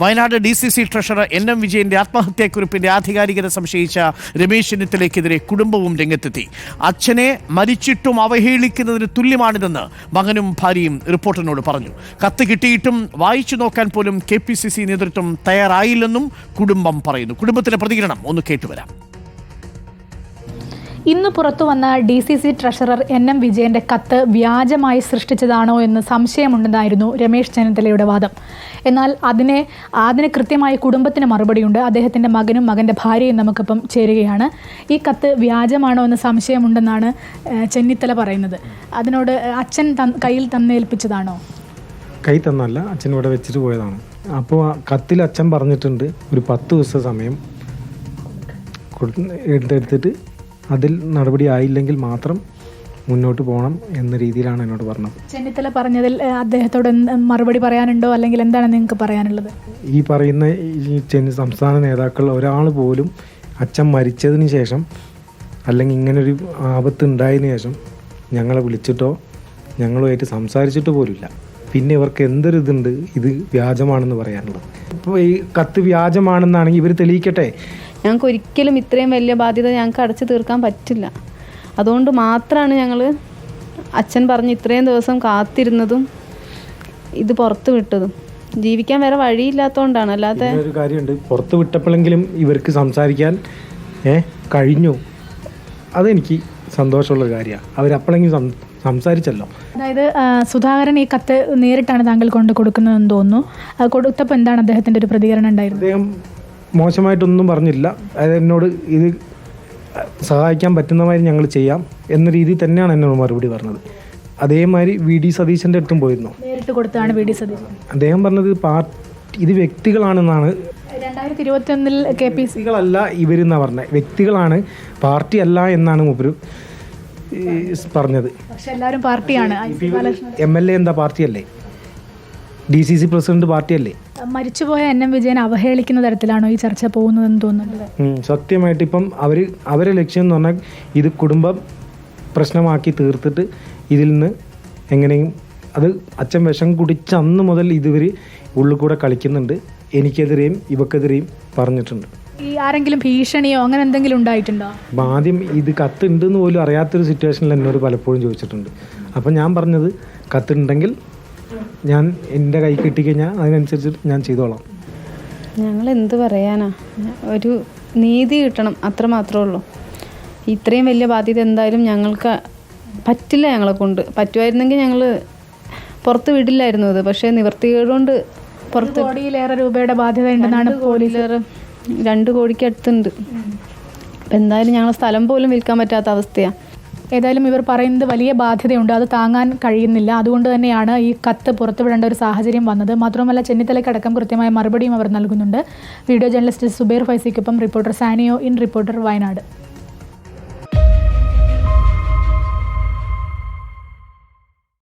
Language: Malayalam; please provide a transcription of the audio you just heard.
Wayanad D C C treasurer N M വിജയന്റെ ആത്മഹത്യാക്കുറിപ്പിന്റെ ആധികാരികത സംശയിച്ച രമേശ് ചെന്നിത്തലയ്ക്കെതിരെ കുടുംബവും രംഗത്തെത്തി. അച്ഛനെ മരിച്ചിട്ടും അവഹേളിക്കുന്നതിന് തുല്യമാണിതെന്ന് മകനും ഭാര്യയും റിപ്പോർട്ടറിനോട് പറഞ്ഞു. കത്ത് കിട്ടിയിട്ടും വായിച്ചു നോക്കാൻ പോലും കെ പി സി സി നേതൃത്വം തയ്യാറായില്ലെന്നും കുടുംബം പറയുന്നു. കുടുംബത്തിന്റെ പ്രതികരണം ഒന്ന് കേട്ടുവരാം. ഇന്ന് പുറത്തു വന്ന D C C treasurer N M വിജയന്റെ കത്ത് വ്യാജമായി സൃഷ്ടിച്ചതാണോ എന്ന് സംശയമുണ്ടെന്നായിരുന്നു രമേശ് ചെന്നിത്തലയുടെ വാദം. എന്നാൽ അതിനെ അതിന് കൃത്യമായി കുടുംബത്തിന് മറുപടിയുണ്ട്. അദ്ദേഹത്തിന്റെ മകനും മകന്റെ ഭാര്യയും നമുക്കിപ്പം ചേരുകയാണ്. ഈ കത്ത് വ്യാജമാണോ എന്ന് സംശയമുണ്ടെന്നാണ് ചെന്നിത്തല പറയുന്നത്. അതിനോട് അച്ഛൻ കയ്യിൽ തന്നേൽപ്പിച്ചതാണോ? കൈ തന്നല്ല അച്ഛൻ ഇവിടെ വെച്ചിട്ട് പോയതാണ്. അപ്പോൾ കത്തിൽ അച്ഛൻ പറഞ്ഞിട്ടുണ്ട് ഒരു പത്ത് ദിവസം സമയം കൊടു- എടുത്തെടുത്തിട്ട് അതിൽ നടപടി ആയില്ലെങ്കിൽ മാത്രം മുന്നോട്ട് പോകണം എന്ന രീതിയിലാണ് എന്നോട് പറഞ്ഞത്. ചെന്നിത്തല പറഞ്ഞതിൽ അദ്ദേഹത്തോട് മറുപടി പറയാനുണ്ടോ? അല്ലെങ്കിൽ എന്താണ് നിങ്ങൾക്ക് പറയാനുള്ളത്? ഈ പറയുന്ന ഈ ചെന്നി സംസ്ഥാന നേതാക്കൾ ഒരാൾ പോലും അച്ഛൻ മരിച്ചതിന് ശേഷം അല്ലെങ്കിൽ ഇങ്ങനൊരു ആപത്ത് ഉണ്ടായതിന് ശേഷം ഞങ്ങളെ വിളിച്ചിട്ടോ ഞങ്ങളുമായിട്ട് സംസാരിച്ചിട്ട് പോലുമില്ല. പിന്നെ ഇവർക്ക് എന്തൊരു ഇതുണ്ട്? ഇത് വ്യാജമാണെന്ന് പറയാനുള്ളത്. ഇപ്പോൾ ഈ കത്ത് വ്യാജമാണെന്നാണെങ്കിൽ ഇവർ തെളിയിക്കട്ടെ? ഞങ്ങൾക്ക് ഒരിക്കലും ഇത്രയും വലിയ ബാധ്യത ഞങ്ങൾക്ക് അടച്ചു തീർക്കാൻ പറ്റില്ല. അതുകൊണ്ട് മാത്രമാണ് ഞങ്ങൾ അച്ഛൻ പറഞ്ഞ് ഇത്രയും ദിവസം കാത്തിരുന്നതും ഇത് പുറത്തു വിട്ടതും. ജീവിക്കാൻ വേറെ വഴിയില്ലാത്തതുകൊണ്ടാണ് അല്ലാതെ ഒരു കാര്യമുണ്ട്. പുറത്ത് വിട്ടപ്പോഴെങ്കിലും ഇവർക്ക് സംസാരിക്കാൻ ഏ കഴിഞ്ഞു. അതെനിക്ക് സന്തോഷമുള്ള കാര്യമാണ്. അവരപ്പോഴെങ്കിലും സംസാരിച്ചല്ലോ. അതായത് സുധാകരൻ ഈ കത്ത് നേരിട്ടാണ് താങ്കൾ കൊണ്ട് കൊടുക്കുന്നതെന്ന് തോന്നുന്നു. അത് കൊടുത്തപ്പോൾ എന്താണ് അദ്ദേഹത്തിന്റെ ഒരു പ്രതികരണം ഉണ്ടായിരുന്നത്? അദ്ദേഹം മോശമായിട്ടൊന്നും പറഞ്ഞില്ല. അതായത് എന്നോട് ഇത് സഹായിക്കാൻ പറ്റുന്ന മാതിരി ഞങ്ങൾ ചെയ്യാം എന്ന രീതിയിൽ തന്നെയാണ് എന്നോട് മറുപടി പറഞ്ഞത്. അതേമാതിരി വി ഡി സതീശന്റെ അടുത്തും പോയിരുന്നു. നേരിട്ട് കൊടുത്താണ് വി ഡി സതീശൻ. അദ്ദേഹം പറഞ്ഞത് പാർട്ടി ഇത് വ്യക്തികളാണെന്നാണ്. രണ്ടായിരത്തി ഇരുപത്തി ഒന്നിൽ കെ പി സി വ്യക്തികളല്ല ഇവരെന്നാണ് പറഞ്ഞത് വ്യക്തികളാണ് പാർട്ടി അല്ല എന്നാണ് മുപ്പര് പറഞ്ഞത്. പക്ഷെ എല്ലാവരും പാർട്ടിയാണ്. എം എൽ എ എന്താ പാർട്ടിയല്ലേ? ഡി സി സി പ്രസിഡന്റ് പാർട്ടിയല്ലേ? മരിച്ചുപോയ എൻ എം വിജയൻ അവഹേളിക്കുന്ന തരത്തിലാണോ ഈ ചർച്ച പോകുന്നതെന്ന് തോന്നുന്നുണ്ട് സത്യമായിട്ട് ഇപ്പം അവർ അവരെ ലക്ഷ്യം എന്ന് പറഞ്ഞാൽ ഇത് കുടുംബം പ്രശ്നമാക്കി തീർത്തിട്ട് ഇതിൽ നിന്ന് എങ്ങനെയും അത് അച്ഛൻ വിഷം കുടിച്ച അന്ന് മുതൽ ഇതുവർ ഉള്ളിൽ കൂടെ കളിക്കുന്നുണ്ട്. എനിക്കെതിരെയും ഇവക്കെതിരെയും പറഞ്ഞിട്ടുണ്ട്. ഈ ആരെങ്കിലും ഭീഷണിയോ അങ്ങനെ എന്തെങ്കിലും ഉണ്ടായിട്ടുണ്ടോ? അപ്പം ആദ്യം ഇത് കത്തുണ്ടെന്ന് പോലും അറിയാത്തൊരു സിറ്റുവേഷനിൽ എന്നോട് പലപ്പോഴും ചോദിച്ചിട്ടുണ്ട്. അപ്പം ഞാൻ പറഞ്ഞത് കത്തുണ്ടെങ്കിൽ ഞാൻ എന്റെ കൈ കിട്ടിക്കഴിഞ്ഞാൽ അതിനനുസരിച്ച് ഞാൻ ചെയ്തോളാം. ഞങ്ങൾ എന്ത് പറയാനാ? ഒരു നീതി കിട്ടണം അത്ര മാത്രമേ ഉള്ളൂ. ഇത്രയും വലിയ ബാധ്യത എന്തായാലും ഞങ്ങൾക്ക് പറ്റില്ല ഞങ്ങളെ കൊണ്ട്. പറ്റുമായിരുന്നെങ്കിൽ ഞങ്ങൾ പുറത്ത് വിടില്ലായിരുന്നു അത്. പക്ഷേ നിവർത്തികേട് കൊണ്ട് പുറത്ത് കോടിയിലേറെ രൂപയുടെ ബാധ്യത ഉണ്ടെന്നാണ് പോലീസുകാർ രണ്ട് കോടിക്ക് അടുത്തുണ്ട്. അപ്പം എന്തായാലും ഞങ്ങളെ സ്ഥലം പോലും വിൽക്കാൻ പറ്റാത്ത അവസ്ഥയാണ് ഏതായാലും ഇവർ പറയുന്നത് വലിയ ബാധ്യതയുണ്ട്. അത് താങ്ങാൻ കഴിയുന്നില്ല. അതുകൊണ്ട് തന്നെയാണ് ഈ കത്ത് പുറത്തുവിടേണ്ട ഒരു സാഹചര്യം വന്നത്. മാത്രമല്ല ചെന്നിത്തലയ്ക്കടക്കം കൃത്യമായ മറുപടിയും അവർ നൽകുന്നുണ്ട്. Video journalist Zubair ഫൈസിക്കൊപ്പം reporter Saniyo in reporter Wayanad.